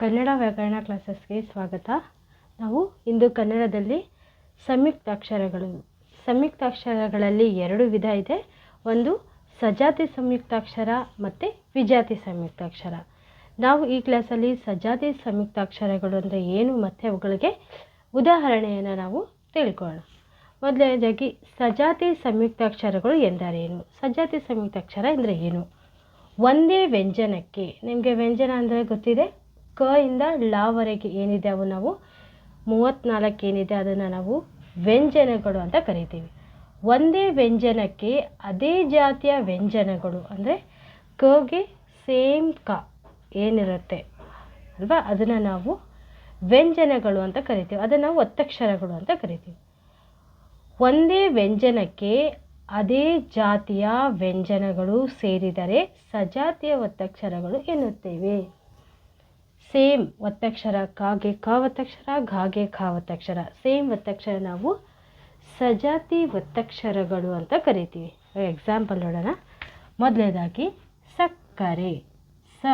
ಕನ್ನಡ ವ್ಯಾಕರಣ ಕ್ಲಾಸಸ್ಗೆ ಸ್ವಾಗತ. ನಾವು ಇಂದು ಕನ್ನಡದಲ್ಲಿ ಸಂಯುಕ್ತಾಕ್ಷರಗಳು. ಸಂಯುಕ್ತಾಕ್ಷರಗಳಲ್ಲಿ ಎರಡು ವಿಧ ಇದೆ. ಒಂದು ಸಜಾತಿ ಸಂಯುಕ್ತಾಕ್ಷರ ಮತ್ತು ವಿಜಾತಿ ಸಂಯುಕ್ತಾಕ್ಷರ. ನಾವು ಈ ಕ್ಲಾಸಲ್ಲಿ ಸಜಾತಿ ಸಂಯುಕ್ತಾಕ್ಷರಗಳು ಅಂದರೆ ಏನು ಮತ್ತು ಅವುಗಳಿಗೆ ಉದಾಹರಣೆಯನ್ನು ನಾವು ತಿಳ್ಕೊಳ್ಳೋಣ. ಮೊದಲನೇದಾಗಿ ಸಜಾತಿ ಸಂಯುಕ್ತಾಕ್ಷರಗಳು ಎಂದರೇನು? ಸಜಾತಿ ಸಂಯುಕ್ತಾಕ್ಷರ ಎಂದರೆ ಏನು? ಒಂದೇ ವ್ಯಂಜನಕ್ಕೆ. ನಿಮಗೆ ವ್ಯಂಜನ ಅಂದರೆ ಗೊತ್ತಿದೆ? ಕ ಇಂದ ಲಾವರೆಗೆ ಏನಿದೆ ಅವು ನಾವು? ಮೂವತ್ತ್ನಾಲ್ಕು ಏನಿದೆ ಅದನ್ನು ನಾವು ವ್ಯಂಜನಗಳು ಅಂತ ಕರಿತೀವಿ. ಒಂದೇ ವ್ಯಂಜನಕ್ಕೆ ಅದೇ ಜಾತಿಯ ವ್ಯಂಜನಗಳು ಅಂದರೆ ಕಗೆ ಸೇಮ್ ಕ ಏನಿರುತ್ತೆ ಅಲ್ವಾ? ಅದನ್ನು ನಾವು ವ್ಯಂಜನಗಳು ಅಂತ ಕರಿತೀವಿ. ಅದನ್ನು ನಾವು ಒತ್ತಕ್ಷರಗಳು ಅಂತ ಕರಿತೀವಿ. ಒಂದೇ ವ್ಯಂಜನಕ್ಕೆ ಅದೇ ಜಾತಿಯ ವ್ಯಂಜನಗಳು ಸೇರಿದರೆ ಸಜಾತಿಯ ಒತ್ತಕ್ಷರಗಳು ಎನ್ನುತ್ತೇವೆ. ಸೇಮ್ ಒತ್ತಕ್ಷರ, ಕಾಗೆ ಕ ಒತ್ತಕ್ಷರ ಘಾಗೆ ಖ ಒತ್ತಕ್ಷರ ಸೇಮ್ ಒತ್ತಕ್ಷರ ನಾವು ಸಜಾತಿ ಒತ್ತಕ್ಷರಗಳು ಅಂತ ಕರಿತೀವಿ. ಎಕ್ಸಾಂಪಲ್ ನೋಡೋಣ. ಮೊದಲನೇದಾಗಿ ಸಕ್ಕರೆ. ಸ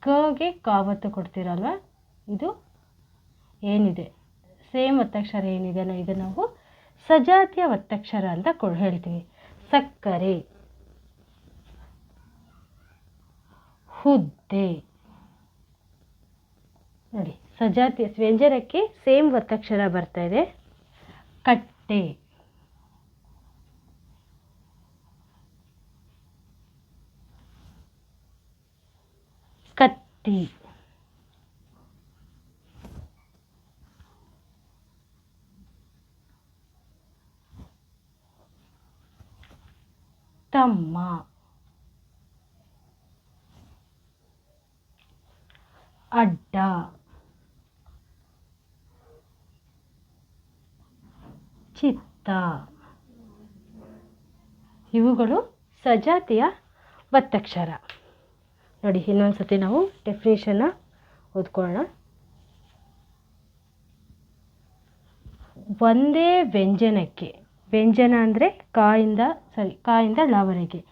ಕಗೆ ಕಾವತ್ತು ಕೊಡ್ತೀರಲ್ವ? ಇದು ಏನಿದೆ? ಸೇಮ್ ಒತ್ತಕ್ಷರ ಏನಿದೆ ಇದು ನಾವು ಸಜಾತಿಯ ಒತ್ತಕ್ಷರ ಅಂತ ಕೊ ಹೇಳ್ತೀವಿ. ಸಕ್ಕರೆ. ಹುದ್ದೆ ನೋಡಿ ಸಜಾತಿ ವ್ಯಂಜನಕ್ಕೆ ಸೇಮ್ ಒತ್ತಕ್ಷರ ಬರ್ತಾ ಇದೆ. ಕಟ್ಟೆ. ಕತ್ತಿ. ತಮ್ಮ. ಅಡ್ಡ. ಚಿತ್ತ. ಇವುಗಳು ಸಜಾತಿಯ ಒತ್ತಕ್ಷರ. ನೋಡಿ ಇನ್ನೊಂದು ಸತಿ ನಾವು ಡೆಫಿನೇಷನ್ನ ಓದ್ಕೊಳ್ಳೋಣ. ಒಂದೇ ವ್ಯಂಜನಕ್ಕೆ, ವ್ಯಂಜನ ಅಂದರೆ ಕಾಯಿಂದ ಸಾರಿ ಕಾಯಿಂದ ಲವರೆಗೆ.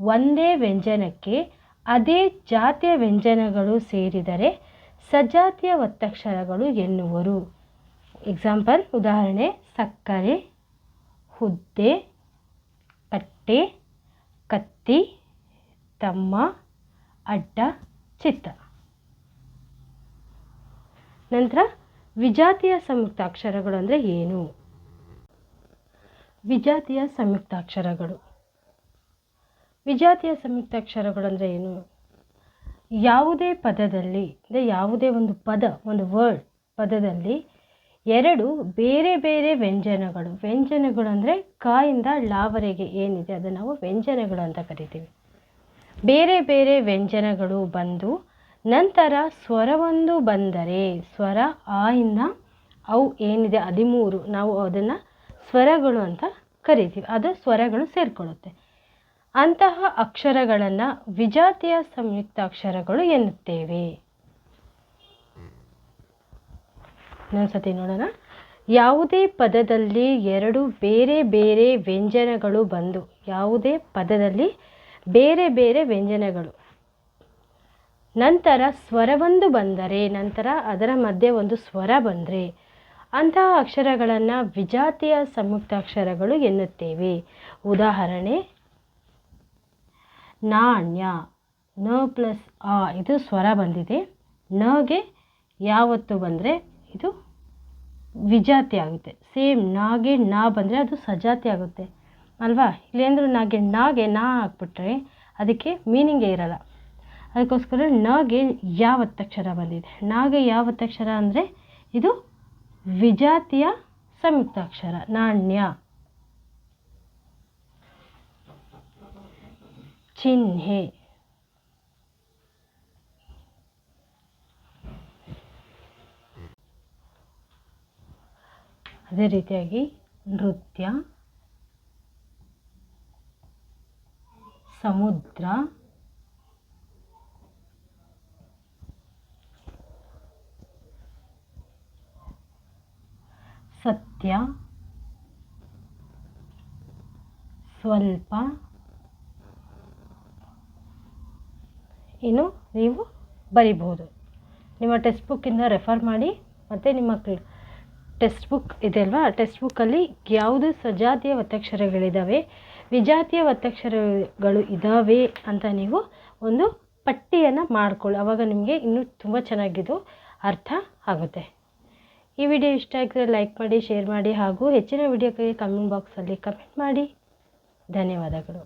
ಒಂದೇ ವ್ಯಂಜನಕ್ಕೆ, ಅದೇ ಜಾತಿಯ ವ್ಯಂಜನಗಳು ಸೇರಿದರೆ ಸಜಾತಿಯ ಒತ್ತಕ್ಷರಗಳು ಎನ್ನುವರು. ಎಕ್ಸಾಂಪಲ್ ಉದಾಹರಣೆ, ಸಕ್ಕರೆ, ಹುದ್ದೆ ಕಟ್ಟೆ ಕತ್ತಿ, ತಮ್ಮ, ಅಡ್ಡ, ಚಿತ್ತ. ನಂತರ ವಿಜಾತಿಯ ಸಂಯುಕ್ತಾಕ್ಷರಗಳು ಅಂದರೆ ಏನು? ವಿಜಾತಿಯ ಸಂಯುಕ್ತಾಕ್ಷರಗಳು. ವಿಜಾತಿಯ ಸಂಯುಕ್ತಾಕ್ಷರಗಳು ಅಂದರೆ ಏನು? ಯಾವುದೇ ಪದದಲ್ಲಿ, ಅಂದರೆ ಯಾವುದೇ ಒಂದು ಪದ, ಒಂದು ವರ್ಡ್ ಪದದಲ್ಲಿ ಎರಡು ಬೇರೆ ಬೇರೆ ವ್ಯಂಜನಗಳು. ವ್ಯಂಜನಗಳು ಅಂದರೆ ಕಾಯಿಂದ ಲಾವರೆಗೆ ಏನಿದೆ, ಅದನ್ನು ನಾವು ವ್ಯಂಜನಗಳು ಅಂತ ಕರಿತೀವಿ. ಬೇರೆ ಬೇರೆ ವ್ಯಂಜನಗಳು ಬಂದು ನಂತರ ಸ್ವರವೊಂದು ಬಂದರೆ, ಸ್ವರ ಆ ಇಂದ ಅವು ಏನಿದೆ, ಹದಿಮೂರು, ನಾವು ಅದನ್ನು ಸ್ವರಗಳು ಅಂತ ಕರಿತೀವಿ. ಅದು ಸ್ವರಗಳು ಸೇರಿಕೊಳ್ಳುತ್ತೆ. ಅಂತಹ ಅಕ್ಷರಗಳನ್ನು ವಿಜಾತಿಯ ಸಂಯುಕ್ತಾಕ್ಷರಗಳು ಎನ್ನುತ್ತೇವೆ. ಇನ್ನೊಂದ್ಸತಿ ನೋಡೋಣ. ಯಾವುದೇ ಪದದಲ್ಲಿ ಎರಡು ಬೇರೆ ಬೇರೆ ವ್ಯಂಜನಗಳು ಬಂದು, ಯಾವುದೇ ಪದದಲ್ಲಿ ಬೇರೆ ಬೇರೆ ವ್ಯಂಜನಗಳು. ನಂತರ ಸ್ವರವೊಂದು ಬಂದರೆ, ನಂತರ ಅದರ ಮಧ್ಯೆ ಒಂದು ಸ್ವರ ಬಂದರೆ, ಅಂತಹ ಅಕ್ಷರಗಳನ್ನು ವಿಜಾತಿಯ ಸಂಯುಕ್ತಾಕ್ಷರಗಳು ಎನ್ನುತ್ತೇವೆ. ಉದಾಹರಣೆ ನಾಣ್ಯ ನ ಪ್ಲಸ್ ಆ, ಇದು ಸ್ವರ ಬಂದಿದೆ. ನಗೆ ಯಾವತ್ತು ಬಂದರೆ ಇದು ವಿಜಾತಿ ಆಗುತ್ತೆ. ಸೇಮ್ ನಾಗೆ ನಾ ಬಂದರೆ ಅದು ಸಜಾತಿ ಆಗುತ್ತೆ. ಅಲ್ವಾ? ಇಲ್ಲೇಂದ್ರೂ ನಾಗೆ ನಾಗೆ ನಾ ಹಾಕ್ಬಿಟ್ರೆ ಅದಕ್ಕೆ ಮೀನಿಂಗೇ ಇರಲ್ಲ. ಅದಕ್ಕೋಸ್ಕರ ನಗೆ ಯಾವತ್ತಕ್ಷರ ಬಂದಿದೆ. ನಾಗೆ ಯಾವತ್ತಕ್ಷರ ಅಂದರೆ ಇದು ವಿಜಾತಿಯ ಸಂಯುಕ್ತಾಕ್ಷರ. ನಾಣ್ಯ ಚಿಹ್ನೆ ಅದೇ ರೀತಿಯಾಗಿ ನೃತ್ಯ ಸಮುದ್ರ ಸತ್ಯ ಸ್ವಲ್ಪ ಇನ್ನು ನೀವು ಬರಿಬೋದು ನಿಮ್ಮ ಟೆಕ್ಸ್ಟ್ ಬುಕ್ಕಿಂದ ರೆಫರ್ ಮಾಡಿ ಮತ್ತು ನಿಮ್ಮ ಟೆಕ್ಸ್ಟ್ ಬುಕ್ ಇದೆ ಅಲ್ವಾ? ಟೆಕ್ಸ್ಟ್ ಬುಕ್ಕಲ್ಲಿ ಯಾವುದು ಸಜಾತಿಯ ಒತ್ತಕ್ಷರಗಳಿದ್ದಾವೆ ವಿಜಾತಿಯ ಒತ್ತಕ್ಷರಗಳು ಇದ್ದಾವೆ ಅಂತ ನೀವು ಒಂದು ಪಟ್ಟಿಯನ್ನು ಮಾಡ್ಕೊಳ್ಳಿ ಆವಾಗ ನಿಮಗೆ ಇನ್ನೂ ತುಂಬ ಚೆನ್ನಾಗಿದ್ದು ಅರ್ಥ ಆಗುತ್ತೆ. ಈ ವಿಡಿಯೋ ಇಷ್ಟ ಆಗಿದ್ರೆ ಲೈಕ್ ಮಾಡಿ ಶೇರ್ ಮಾಡಿ ಹಾಗೂ ಹೆಚ್ಚಿನ ವಿಡಿಯೋಕ್ಕೆ ಕಮೆಂಟ್ ಬಾಕ್ಸಲ್ಲಿ ಕಮೆಂಟ್ ಮಾಡಿ. ಧನ್ಯವಾದಗಳು.